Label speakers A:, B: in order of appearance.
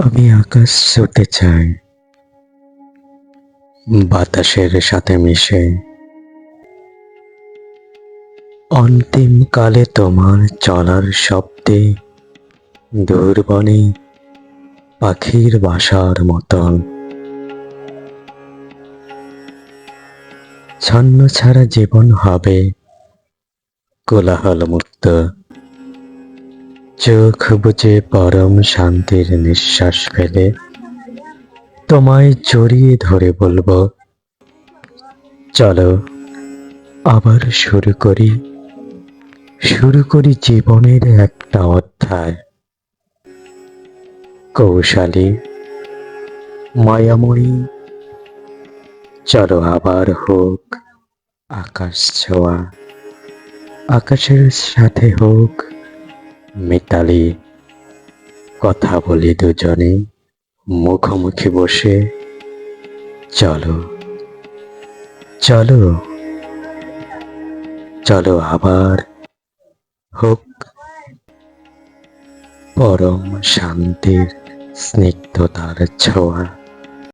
A: আমি আকাশ ছুতে চাই। বাতাসের সাথে মিশে। অন্তিম কালে তোমার চলার শব্দে দূরবনে পাখির বাসার মতন। ছন্ন ছাড়া জীবন হবে কোলাহল মুক্ত চোখ বুঝে পরম শান্তির নিঃশ্বাস ফেলে তোমায় জড়িয়ে ধরে বলব, চলো আবার শুরু করি। শুরু করি জীবনের একটা অধ্যায়। কৌশালী, মায়াময়ী, চলো আবার হোক আকাশ ছোঁয়া। আকাশের সাথে হোক মিতালি কথা বলি দুজনে, মুখোমুখি বসে। চলো চলো চলো আবার হোক পরম শান্তির স্নিগ্ধতার ছোঁয়া।